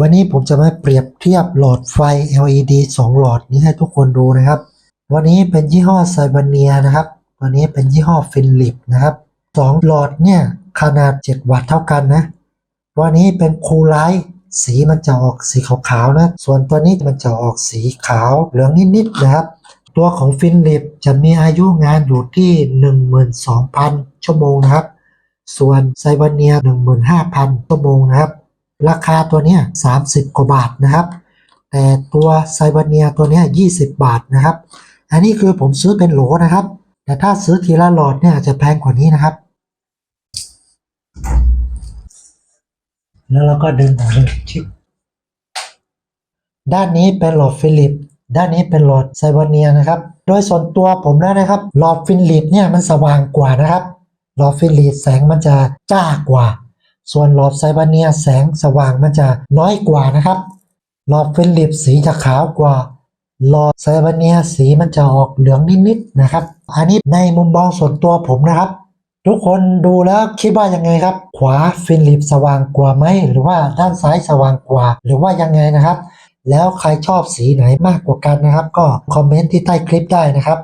วันนี้ผมจะมาเปรียบเทียบหลอดไฟ LED 2 หลอดนี้ให้ทุกคนดูนะครับ วันนี้เป็นยี่ห้อไซบ a เนียนะครับตัวนี้เป็นยี่ห้อฟิลิปนะครับสองหลอดเนี่ย ขนาด 7 วัตต์เท่ากันนะ วันนี้เป็นคูลไลท์สีมันจะออกสีขาวๆนะ ส่วนตัวนี้มันจะออกสีขาวเหลืองนิดๆนะครับ ตัวของฟินลิปจะมีอายุงานอยู่ที่ 12,000 ชั่วโมงนะครับ ส่วนไซบ a เนีย15,000 ชั่วโมง ราคาตัวเนี้ย30 กว่าบาทนะครับ แต่ตัวไซบ a เนียตัวเนี้ย20 บาทนะครับ อันนี้คือผมซื้อเป็นโหลนะครับ แต่ถ้าซื้อทีละหลอดเนี่ยอาจจะแพงกว่านี้นะครับ แล้วเราก็ดึงออกเลยชิปด้านนี้เป็นหลอดฟิลิป ด้านนี้เป็นหลอดไซบ a เนียนะครับ โดยส่วนตัวผมแล้วนะครับ หลอดฟิลิปเนี่ยมันสว่างกว่านะครับ หลอดฟิลิปแสงมันจะจ้ากว่า ส่วนหลอดไซบ a เนียแสงสว่างมันจะน้อยกว่านะครับ หลอดฟิลิปสีจะขาวกว่า หลอดไซบ a เนียสีมันจะออกเหลืองนิดๆนะครับ อันนี้ในมุมมองส่วนตัวผมนะครับ ทุกคนดูแล้วคิดว่ายังไงครับ ขวาฟิลิปสว่างกว่าไหมหรือว่าด้านซ้ายสว่างกว่า หรือว่ายังไงนะครับ แล้วใครชอบสีไหนมากกว่ากันนะครับ ก็คอมเมนต์ที่ใต้คลิปได้นะครับ